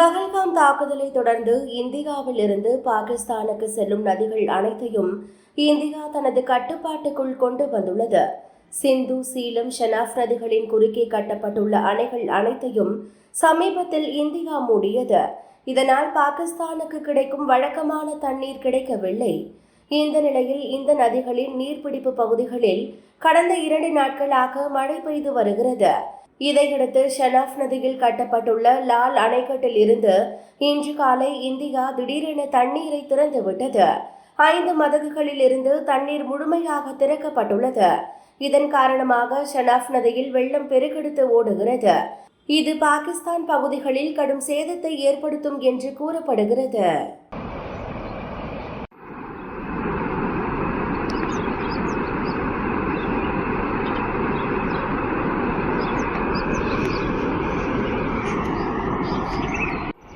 பகல்காம் தாக்குதலை தொடர்ந்து இந்தியாவில் இருந்து பாகிஸ்தானுக்கு செல்லும் நதிகள் அனைத்தையும் இந்தியா தனது கட்டுப்பாட்டுக்குள் கொண்டு வந்துள்ளது. சிந்து சீலம் ஷெனாப் நதிகளின் குறுக்கே கட்டப்பட்டுள்ள அணைகள் அனைத்தையும் சமீபத்தில் இந்தியா மூடியது. இதனால் பாகிஸ்தானுக்கு கிடைக்கும் வழக்கமான தண்ணீர் கிடைக்கவில்லை. இந்த நிலையில் இந்த நதிகளின் நீர்பிடிப்பு பகுதிகளில் கடந்த இரண்டு நாட்களாக மழை பெய்து வருகிறது. இதையடுத்து ஷனாஃப் நதியில் கட்டப்பட்டுள்ள லால் அணைக்கட்டில் இருந்து இன்று காலை இந்தியா திடீரென தண்ணீரை திறந்துவிட்டது. ஐந்து மதகுகளில் இருந்து தண்ணீர் முழுமையாக திறக்கப்பட்டுள்ளது. இதன் காரணமாக ஷனாஃப் நதியில் வெள்ளம் பெருக்கெடுத்து ஓடுகிறது. இது பாகிஸ்தான் பகுதிகளில் கடும் சேதத்தை ஏற்படுத்தும் என்று கூறப்படுகிறது.